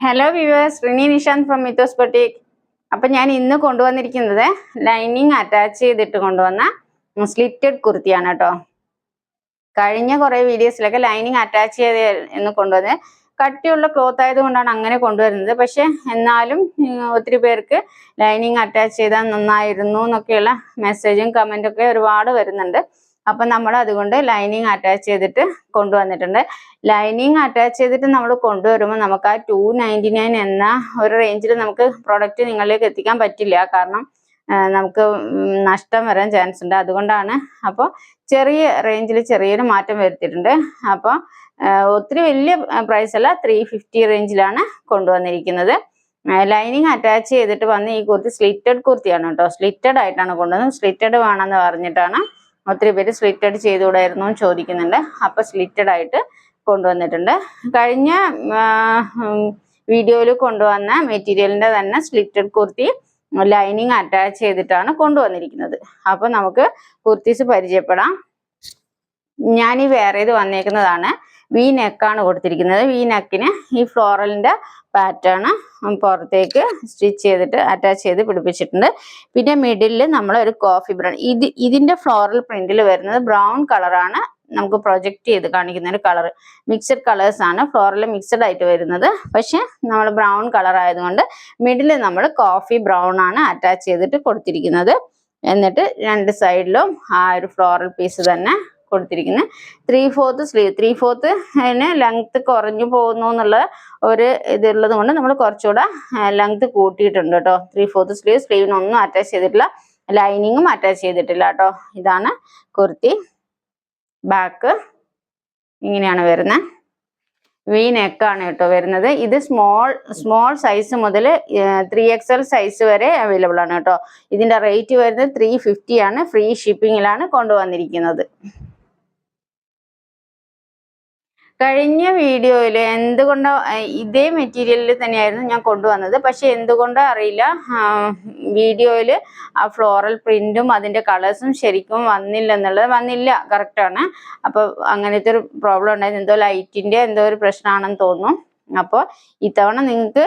Hello viewers Rini Nishanth from mythos boutique അപ്പൊ ഞാൻ ഇന്ന് കൊണ്ടുവന്നിരിക്കുന്നത് ലൈനിങ് അറ്റാച്ച് ചെയ്തിട്ട് കൊണ്ടുവന്ന സ്ലിറ്റഡ് കുർത്തിയാണ് കേട്ടോ കഴിഞ്ഞ കുറെ വീഡിയോസിലൊക്കെ ലൈനിങ് അറ്റാച്ച് ചെയ്ത് എന്ന് കൊണ്ടുവന്ന് കട്ടിയുള്ള ക്ലോത്ത് ആയതുകൊണ്ടാണ് അങ്ങനെ കൊണ്ടുവരുന്നത്. പക്ഷെ എന്നാലും ഒത്തിരി പേർക്ക് ലൈനിങ് അറ്റാച്ച് ചെയ്താൽ നന്നായിരുന്നു എന്നൊക്കെയുള്ള മെസ്സേജും കമന്റും ഒക്കെ ഒരുപാട് വരുന്നുണ്ട്. അപ്പൊ നമ്മൾ അതുകൊണ്ട് ലൈനിങ് അറ്റാച്ച് ചെയ്തിട്ട് കൊണ്ടുവന്നിട്ടുണ്ട്. ലൈനിങ് അറ്റാച്ച് ചെയ്തിട്ട് നമ്മൾ കൊണ്ടുവരുമ്പോൾ നമുക്ക് ആ ടു നയന്റി നയൻ എന്ന ഒരു റേഞ്ചിൽ നമുക്ക് പ്രൊഡക്റ്റ് നിങ്ങളിലേക്ക് എത്തിക്കാൻ പറ്റില്ല. കാരണം നമുക്ക് നഷ്ടം വരാൻ ചാൻസ് ഉണ്ട്. അതുകൊണ്ടാണ് അപ്പോൾ ചെറിയ റേഞ്ചിൽ ചെറിയൊരു മാറ്റം വരുത്തിയിട്ടുണ്ട്. അപ്പോൾ ഒത്തിരി വലിയ പ്രൈസ് അല്ല ത്രീ ഫിഫ്റ്റി റേഞ്ചിലാണ് കൊണ്ടുവന്നിരിക്കുന്നത്. ലൈനിങ് അറ്റാച്ച് ചെയ്തിട്ട് വന്ന് ഈ കുർത്തി സ്ലിറ്റഡ് കുർത്തിയാണ് കേട്ടോ. സ്ലിറ്റഡ് ആയിട്ടാണ് കൊണ്ടുവന്നത്. സ്ലിറ്റഡ് വേണമെന്ന് പറഞ്ഞിട്ടാണ് ഒത്തിരി പേര് സ്ലിറ്റഡ് ചെയ്തുകൂടായിരുന്നു എന്ന് ചോദിക്കുന്നുണ്ട്. അപ്പോൾ സ്ലിറ്റഡ് ആയിട്ട് കൊണ്ടുവന്നിട്ടുണ്ട്. കഴിഞ്ഞ വീഡിയോയിൽ കൊണ്ടുവന്ന മെറ്റീരിയലിന്റെ തന്നെ സ്ലിറ്റഡ് കുർത്തി ലൈനിങ് അറ്റാച്ച് ചെയ്തിട്ടാണ് കൊണ്ടുവന്നിരിക്കുന്നത്. അപ്പോൾ നമുക്ക് കുർത്തീസ് പരിചയപ്പെടാം. ഞാൻ വേറെ ഇത് വന്നേക്കുന്നതാണ്. വി നെക്കാണ് കൊടുത്തിരിക്കുന്നത്. വി നെക്കിന് ഈ ഫ്ലോറലിന്റെ പാറ്റേൺ പുറത്തേക്ക് സ്റ്റിച്ച് ചെയ്തിട്ട് അറ്റാച്ച് ചെയ്ത് പിടിപ്പിച്ചിട്ടുണ്ട്. പിന്നെ മിഡിലിൽ നമ്മൾ ഒരു കോഫി ബ്രൗൺ ഇത് ഇതിന്റെ ഫ്ലോറൽ പ്രിന്റിൽ വരുന്നത് ബ്രൗൺ കളറാണ് നമുക്ക് പ്രൊജക്റ്റ് ചെയ്ത് കാണിക്കുന്ന ഒരു കളർ മിക്സഡ് കളേഴ്സ് ആണ്. ഫ്ലോറൽ മിക്സഡ് ആയിട്ട് വരുന്നത്. പക്ഷെ നമ്മൾ ബ്രൗൺ കളർ ആയതുകൊണ്ട് മിഡിൽ നമ്മൾ കോഫി ബ്രൗൺ ആണ് അറ്റാച്ച് ചെയ്തിട്ട് കൊടുത്തിരിക്കുന്നത്. എന്നിട്ട് രണ്ട് സൈഡിലും ആ ഒരു ഫ്ലോറൽ പീസ് തന്നെ കൊടുത്തിരിക്കുന്നത് three fourth sleeve three fourth അതിന് ലെങ്ത്ത് കുറഞ്ഞു പോകുന്നു എന്നുള്ള ഒരു ഇതുള്ളത് കൊണ്ട് നമ്മൾ കുറച്ചുകൂടെ ലെങ്ത്ത് കൂട്ടിയിട്ടുണ്ട് കേട്ടോ. ത്രീ ഫോർത്ത് സ്ലീവ് സ്ലീവിനൊന്നും അറ്റാച്ച് ചെയ്തിട്ടില്ല. ലൈനിങ്ങും അറ്റാച്ച് ചെയ്തിട്ടില്ല കേട്ടോ. ഇതാണ് കുർത്തി. ബാക്ക് ഇങ്ങനെയാണ് വരുന്നത് വി നെക്കാണ് കേട്ടോ വരുന്നത്. ഇത് സ്മോൾ സ്മോൾ സൈസ് മുതൽ ത്രീ എക്സ് എൽ സൈസ് വരെ അവൈലബിൾ ആണ് കേട്ടോ. ഇതിന്റെ റേറ്റ് വരുന്നത് ത്രീ ഫിഫ്റ്റി ആണ്. ഫ്രീ ഷിപ്പിങ്ങിലാണ് കൊണ്ടുവന്നിരിക്കുന്നത്. കഴിഞ്ഞ വീഡിയോയിൽ എന്തുകൊണ്ടോ ഇതേ മെറ്റീരിയലിൽ തന്നെയായിരുന്നു ഞാൻ കൊണ്ടുവന്നത്. പക്ഷെ എന്തുകൊണ്ടോ അറിയില്ല. വീഡിയോയിൽ ആ ഫ്ലോറൽ പ്രിന്റും അതിന്റെ കളേഴ്സും ശരിക്കും വന്നില്ല. എന്നുള്ളത് വന്നില്ല കറക്റ്റാണ് അപ്പോൾ അങ്ങനത്തെ ഒരു പ്രോബ്ലം ഉണ്ടായിരുന്നു. എന്തോ ലൈറ്റിന്റെ എന്തോ ഒരു പ്രശ്നമാണെന്ന് തോന്നുന്നു. അപ്പോൾ ഇത്തവണ നിങ്ങൾക്ക്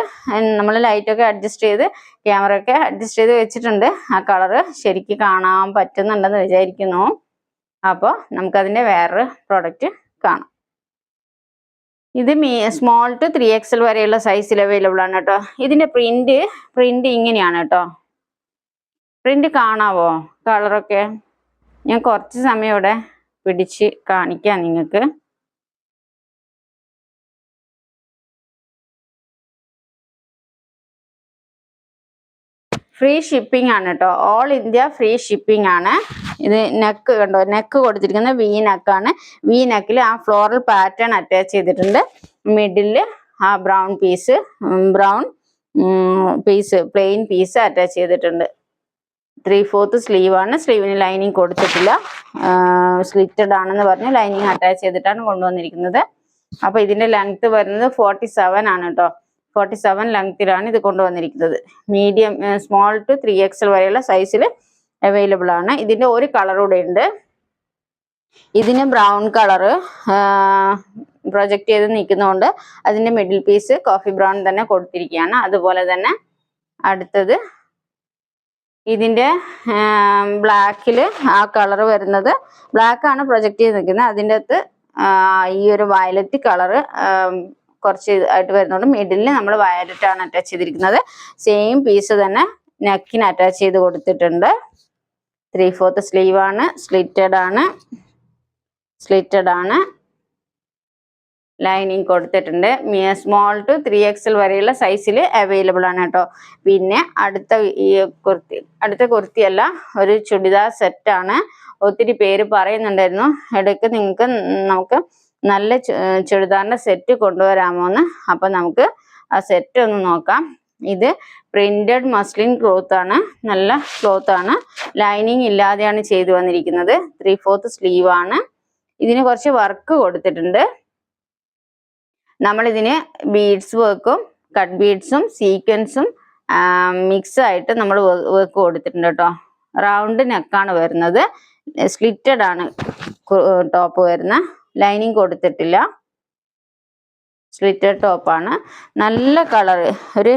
നമ്മൾ ലൈറ്റൊക്കെ അഡ്ജസ്റ്റ് ചെയ്ത് ക്യാമറ ഒക്കെ അഡ്ജസ്റ്റ് ചെയ്ത് വെച്ചിട്ടുണ്ട്. ആ കളറ് ശരിക്ക് കാണാൻ പറ്റുന്നുണ്ടെന്ന് വിചാരിക്കുന്നു. അപ്പോൾ നമുക്കതിന്റെ വേറൊരു പ്രോഡക്റ്റ് കാണാം. ഇത് me small to three XL വരെയുള്ള സൈസിൽ അവൈലബിൾ ആണ് കേട്ടോ. ഇതിന്റെ പ്രിന്റ് പ്രിന്റ് ഇങ്ങനെയാണ് കേട്ടോ. പ്രിന്റ് കാണാവോ? കളറൊക്കെ ഞാൻ കുറച്ച് സമയം ഇവിടെ പിടിച്ച് കാണിക്കാം നിങ്ങൾക്ക്. ഫ്രീ ഷിപ്പിംഗ് ആണ് കേട്ടോ. ഓൾ ഇന്ത്യ ഫ്രീ ഷിപ്പിംഗ് ആണ്. ഇത് നെക്ക് കണ്ടോ? നെക്ക് കൊടുത്തിരിക്കുന്നത് വി നെക്കാണ് വി നെക്കിൽ ആ ഫ്ലോറൽ പാറ്റേൺ അറ്റാച്ച് ചെയ്തിട്ടുണ്ട്. മിഡിൽ ആ brown piece brown piece plain piece attach ചെയ്തിട്ടുണ്ട്. ത്രീ ഫോർത്ത് സ്ലീവ് ആണ് സ്ലീവിന് ലൈനിങ് കൊടുത്തിട്ടില്ല. സ്ലിറ്റഡ് ആണെന്ന് പറഞ്ഞ് ലൈനിങ് അറ്റാച്ച് ചെയ്തിട്ടാണ് കൊണ്ടുവന്നിരിക്കുന്നത്. അപ്പൊ ഇതിന്റെ ലെങ്ത് വരുന്നത് ഫോർട്ടി സെവൻ ആണ് കേട്ടോ ഫോർട്ടി സെവൻ ലെങ്ത്തിലാണ് ഇത് കൊണ്ടുവന്നിരിക്കുന്നത്. Medium small to three XL വരെയുള്ള സൈസിൽ അവൈലബിൾ ആണ്. ഇതിന്റെ ഒരു കളർ കൂടെ ഉണ്ട്. ഇതിന് ബ്രൗൺ കളറ് പ്രൊജക്റ്റ് ചെയ്ത് നിൽക്കുന്നതുകൊണ്ട് അതിന്റെ മിഡിൽ പീസ് കോഫി ബ്രൗൺ തന്നെ കൊടുത്തിരിക്കുകയാണ്. അതുപോലെ തന്നെ അടുത്തത് ഇതിന്റെ ബ്ലാക്കിൽ ആ കളർ വരുന്നത് ബ്ലാക്ക് ആണ് പ്രൊജക്റ്റ് ചെയ്ത് നിൽക്കുന്നത്. അതിന്റെ അകത്ത് ഈ ഒരു വയലറ്റ് കളറ് കുറച്ച് ആയിട്ട് വരുന്നുണ്ട് മിഡിലിൽ നമ്മൾ വയലറ്റ് ആണ് അറ്റാച്ച് ചെയ്തിരിക്കുന്നത്. സെയിം പീസ് തന്നെ നെക്കിന് അറ്റാച്ച് ചെയ്ത് കൊടുത്തിട്ടുണ്ട്. ത്രീ ഫോർത്ത് സ്ലീവ് ആണ് സ്ലിറ്റഡ് ആണ് സ്ലിറ്റഡ് ആണ്. ലൈനിങ് കൊടുത്തിട്ടുണ്ട്. സ്മോൾ ടു ത്രീ എക്സൽ വരെയുള്ള സൈസിൽ അവൈലബിൾ ആണ് കേട്ടോ. പിന്നെ അടുത്ത ഈ കുർത്തി അടുത്ത കുർത്തിയല്ല ഒരു ചുടിദാർ സെറ്റാണ് ഒത്തിരി പേര് പറയുന്നുണ്ടായിരുന്നു ഇടയ്ക്ക് നിങ്ങൾക്ക് നമുക്ക് നല്ല ചു- ചുരിദാറിന്റെ സെറ്റ് കൊണ്ടുവരാമോ എന്ന് അപ്പം നമുക്ക് ആ സെറ്റ് ഒന്ന് നോക്കാം. ഇത് പ്രിന്റഡ് മസ്ലിൻ ക്ലോത്ത് ആണ്. നല്ല ക്ലോത്ത് ആണ്. ലൈനിങ് ഇല്ലാതെയാണ് ചെയ്തു വന്നിരിക്കുന്നത്. ത്രീ ഫോർത്ത് സ്ലീവ് ആണ്. ഇതിന് കുറച്ച് വർക്ക് കൊടുത്തിട്ടുണ്ട്. നമ്മളിതിന് ബീഡ്സ് വർക്കും കട്ട് ബീഡ്സും സീക്വൻസും മിക്സ് ആയിട്ട് നമ്മൾ വർക്ക് കൊടുത്തിട്ടുണ്ട് കേട്ടോ. റൗണ്ട് നെക്കാണ് വരുന്നത്. സ്ലിറ്റഡ് ആണ് ടോപ്പ് വരുന്ന ലൈനിങ് കൊടുത്തിട്ടില്ല. സ്ലിറ്റഡ് ടോപ്പാണ് നല്ല കളർ ഒരു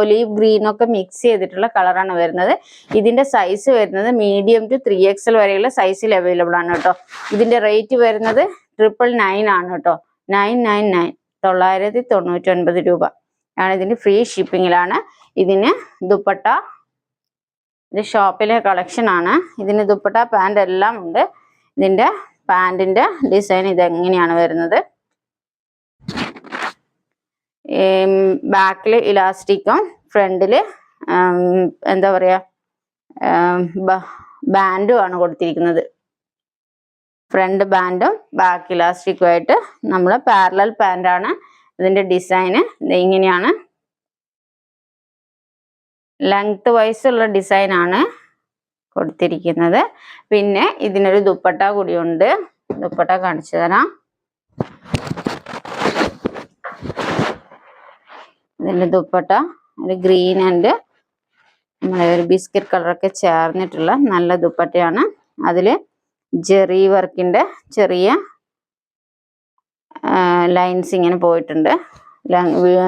ഒലീവ് ഗ്രീനൊക്കെ മിക്സ് ചെയ്തിട്ടുള്ള കളറാണ് വരുന്നത്. ഇതിന്റെ സൈസ് വരുന്നത് മീഡിയം ടു ത്രീ എക്സൽ വരെയുള്ള സൈസിൽ അവൈലബിൾ ആണ് കേട്ടോ. ഇതിന്റെ റേറ്റ് വരുന്നത് ട്രിപ്പിൾ നയൻ ആണ് കേട്ടോ. നയൻ നയൻ നയൻ തൊള്ളായിരത്തി തൊണ്ണൂറ്റി ഒൻപത് രൂപ. ആണ് ഇതിന് ഫ്രീ ഷിപ്പിങ്ങിലാണ് ഇതിന് ദുപ്പട്ട ഇത് ഷോപ്പിലെ കളക്ഷൻ ആണ്. ഇതിന് ദുപ്പട്ട പാന്റ് എല്ലാം ഉണ്ട്. ഇതിന്റെ പാന്റിന്റെ ഡിസൈൻ ഇതെങ്ങനെയാണ് വരുന്നത്? ബാക്കിൽ ഇലാസ്റ്റിക്കും ഫ്രണ്ടിൽ എന്താ പറയുക ബാൻഡുമാണ് കൊടുത്തിരിക്കുന്നത്. ഫ്രണ്ട് ബാൻഡും ബാക്ക് ഇലാസ്റ്റിക്കും ആയിട്ട് നമ്മൾ പാരലൽ പാന്റാണ് ഇതിന്റെ ഡിസൈന് ഇങ്ങനെയാണ്. ലെങ്ത് വൈസ് ഉള്ള ഡിസൈനാണ് കൊടുത്തിരിക്കുന്നത്. പിന്നെ ഇതിനൊരു ദുപ്പട്ട കൂടിയുണ്ട്. ദുപ്പട്ട കാണിച്ചു തരാം. ഇതിന്റെ ദുപ്പട്ട ഒരു ഗ്രീൻ ആൻഡ് നമ്മുടെ ഒരു ബിസ്ക്കറ്റ് കളറൊക്കെ ചേർന്നിട്ടുള്ള നല്ല ദുപ്പട്ടയാണ്. അതിൽ ജെറി വർക്കിന്റെ ചെറിയ ലൈൻസ് ഇങ്ങനെ പോയിട്ടുണ്ട്.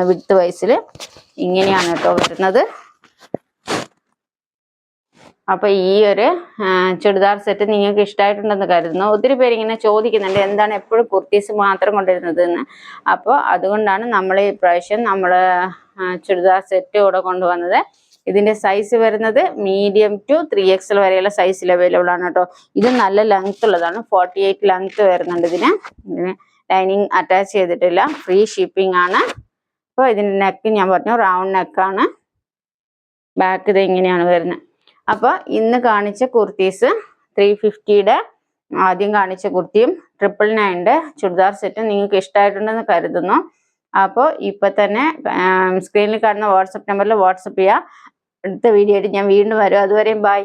വിത്ത് വൈസിൽ ഇങ്ങനെയാണ് കേട്ടോ വരുന്നത്. അപ്പൊ ഈ ഒരു ചുരിദാർ സെറ്റ് നിങ്ങൾക്ക് ഇഷ്ടമായിട്ടുണ്ടെന്ന് കരുതുന്നു. ഒത്തിരി പേര് ഇങ്ങനെ ചോദിക്കുന്നുണ്ട് എന്താണ് എപ്പോഴും കുർത്തീസ് മാത്രം കൊണ്ടുവരുന്നത് എന്ന് അപ്പോൾ അതുകൊണ്ടാണ് നമ്മൾ ഈ പ്രാവശ്യം നമ്മൾ ചുരിദാർ സെറ്റ് കൂടെ കൊണ്ടുവന്നത്. ഇതിന്റെ സൈസ് വരുന്നത് മീഡിയം ടു ത്രീ എക്സൽ വരെയുള്ള സൈസിൽ അവൈലബിൾ ആണ് കേട്ടോ. ഇത് നല്ല ലെങ്ത് ഉള്ളതാണ്. ഫോർട്ടി എയ്റ്റ് ലെങ്ത് വരുന്നുണ്ട് ഇതിന്. ഇതിന് ലൈനിങ് അറ്റാച്ച് ചെയ്തിട്ടില്ല. ഫ്രീ ഷിപ്പിംഗ് ആണ്. അപ്പോൾ ഇതിന്റെ നെക്ക് ഞാൻ പറഞ്ഞു റൗണ്ട് നെക്കാണ് ബാക്ക് ഇത് ഇങ്ങനെയാണ് വരുന്നത്. അപ്പോൾ ഇന്ന് കാണിച്ച കുർത്തീസ് ത്രീ ഫിഫ്റ്റിയുടെ ആദ്യം കാണിച്ച കുർത്തിയും ട്രിപ്പിൾ നയന്റെ ചുരിദാർ സെറ്റും നിങ്ങൾക്ക് ഇഷ്ടമായിട്ടുണ്ടെന്ന് കരുതുന്നു. അപ്പോൾ ഇപ്പൊ തന്നെ സ്ക്രീനിൽ കാണുന്ന വാട്സപ്പ് നമ്പറിൽ വാട്സപ്പ് ചെയ്യുക അടുത്ത വീഡിയോ ആയിട്ട് ഞാൻ വീണ്ടും വരും. അതുവരെയും ബൈ